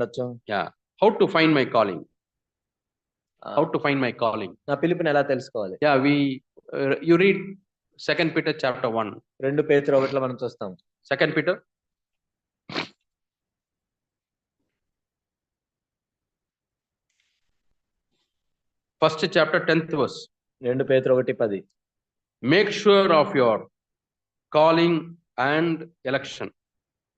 ఉండొచ్చు to find my calling? ఆ, How to find my calling? నా పిలుపుని ఎలా తెలుసుకోవాలి we, uh, you read Second Peter chapter one. రెండు పేతురు ఒకటిలో మనం చూస్తాం Second Peter. First chapter, tenth verse. రెండు పేతురు ఒకటి పది Make sure of your calling and election.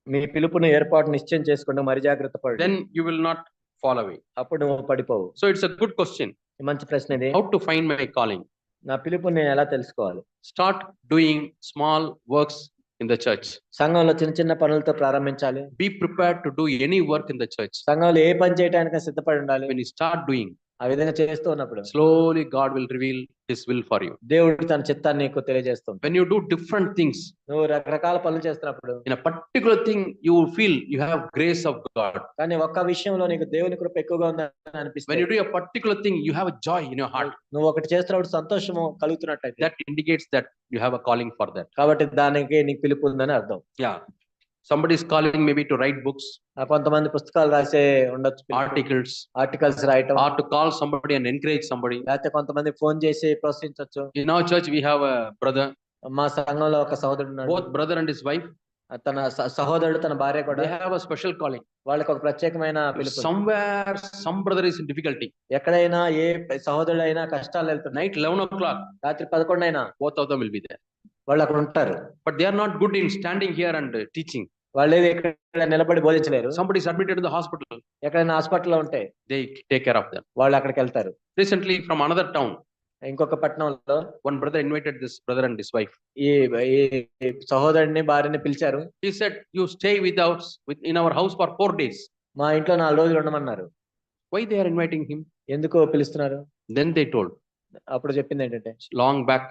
మీ పిలుపును ఏర్పాటు నిశ్చయం చేసుకుంటూ మరి జాగ్రత్త పడు Then you will not fall away. అప్పుడు నువ్వు పడిపోవు it's a good question. ఈ మంచి ప్రశ్న ఇది How to find my calling? నా పిలుపుని నేను ఎలా తెలుసుకోవాలి Start doing small works in the church. సంఘంలో చిన్న చిన్న పనులతో ప్రారంభించాలి Be prepared to do any work in the church. సంఘంలో ఏ పని చేయడానికి సిద్ధపడి ఉండాలి When you start doing, ఆ విధంగా చేస్తూ ఉన్నప్పుడు slowly God will reveal this will for you దేవుడు తన చిత్తాన్ని ఎక్కువ తెలియజేస్తాం when you do different things నువ్వు రకరకాల పనులు చేస్తున్నప్పుడు in particular thing you feel you have grace of God కానీ ఒక్క విషయంలో నీకు దేవుని కృప ఎక్కువగా ఉందని అనిపిస్తుంది particular thing you have joy in you heart నువ్వు ఒకటి చేస్తున్నప్పుడు సంతోషం కలుగుతున్నట్టు that indicates that you have a calling for that కాబట్టి దానికి నీకు పిలుపు ఉందని అర్థం. Yeah Somebody is calling maybe to write books, ఆ కొంతమంది పుస్తకాలు రాసే ఉండొచ్చు articles, ఆర్టికల్స్ రాయటం or to call somebody and encourage somebody. లేకపోతే కొంతమంది ఫోన్ చేసి ప్రోత్సహించవచ్చు In our church, we have a brother, మా సంఘంలో ఒక సహోదరుడు both brother and his wife, తన సహోదరుడు తన భార్య కూడా they have a special calling. వాళ్ళకి ఒక ప్రత్యేకమైన పిలుపు some brother is in difficulty. ఎక్కడైనా ఏ సహోదరుడు అయినా కష్టాలు వెళ్తున్నాయి Night eleven o'clock, రాత్రి పదకొండు అయినా both of them will be there. వాళ్ళు అక్కడ ఉంటారు. But they are not good in standing here and teaching వాళ్ళు ఏది ఎక్కడ నిలబడి బోధించలేరు. సంబడి సబ్మిటెడ్ హాస్పిటల్ ఎక్కడైనా హాస్పిటల్లో ఉంటే they take care of them వాళ్ళు అక్కడికి వెళ్తారు. రీసెంట్లీ ఫ్రమ్ అనదర్ టౌన్ ఇంకొక పట్టణంలో one brother invited this brother and this wife ఈ సహోదరుని భార్యని పిలిచారు. ఈ said you stay with ours with in our house for four days మా ఇంట్లో నాలుగు రోజులు ఉండమన్నారు. Why they are inviting him ఎందుకు పిలుస్తున్నారు? దెన్ దే టోల్డ్ అప్పుడు చెప్పింది ఏంటంటే లాంగ్ బ్యాక్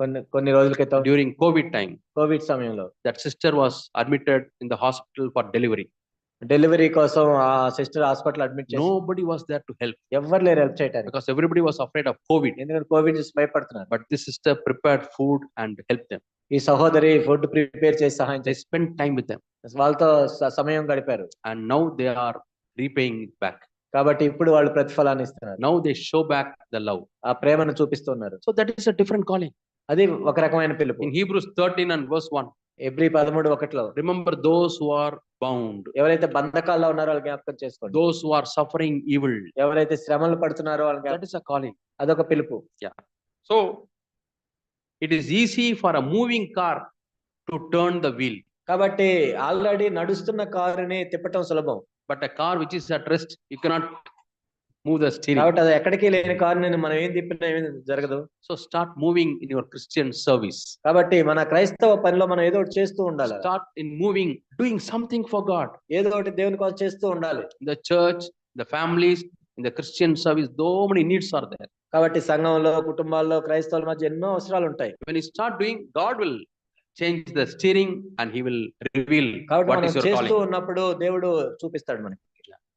కొన్ని కొన్ని రోజుల క్రితం డ్యూరింగ్ కోవిడ్ టైం కోవిడ్ సమయంలో. That sister was admitted in the hospital for delivery delivery కోసం ఆ sister hospital admit nobody was there to help ఎవరు లేరు హెల్ప్ చేయడానికి because everybody was afraid of Covid ఎందుకంటే కోవిడ్ నుంచి భయపడుతున్నారు. But this sister prepare food and help them ఈ సహోదరి ఫుడ్ ప్రిపేర్ చేసి సహాయం చేసి స్పెండ్ టైం విత్ దెమ్ వాళ్ళతో సమయం గడిపారు. And now they are repaying back కాబట్టి ఇప్పుడు వాళ్ళు ప్రతిఫలాన్ని ఇస్తున్నారు. Now they show back the love ఆ ప్రేమను చూపిస్తున్నారు. So that is a different calling అది ఒక రకమైన పిలుపు. In Hebrews thirteen and verse one every పదమూడు ఒకట్లో. Remember those who are bound ఎవరైతే బంధకాల్లో ఉన్నారో వాళ్ళు జ్ఞాపకం చేసుకోండి. Those who are suffering evil ఎవరైతే శ్రమలు పడుతున్నారో వాళ్ళకి కాలింగ్ అదొక పిలుపు. So it is easy for a moving car to turn the wheel కాబట్టి ఆల్రెడీ నడుస్తున్న కారుని తిప్పటం సులభం. But a car which is at rest you cannot move the steering కాబట్టి అది ఎక్కడికి లేని కార్ మనం ఏం తిప్పినా ఏమి జరగదు. So start moving in your Christian service కాబట్టి మన క్రైస్తవ పనిలో మనం ఏదో ఒకటి చేస్తూ ఉండాలి. Start in moving doing something for God ఏదో ఒకటి దేవుని కోసం చేస్తూ ఉండాలి. The church the families in the Christian service though many needs are there కాబట్టి సంఘంలో కుటుంబాల్లో క్రైస్తవుల మధ్య ఎన్నో అవసరాలు ఉంటాయి. When you start doing God will change the steering and he will reveal కాబట్టి చేస్తూ ఉన్నప్పుడు దేవుడు చూపిస్తాడు మనకి.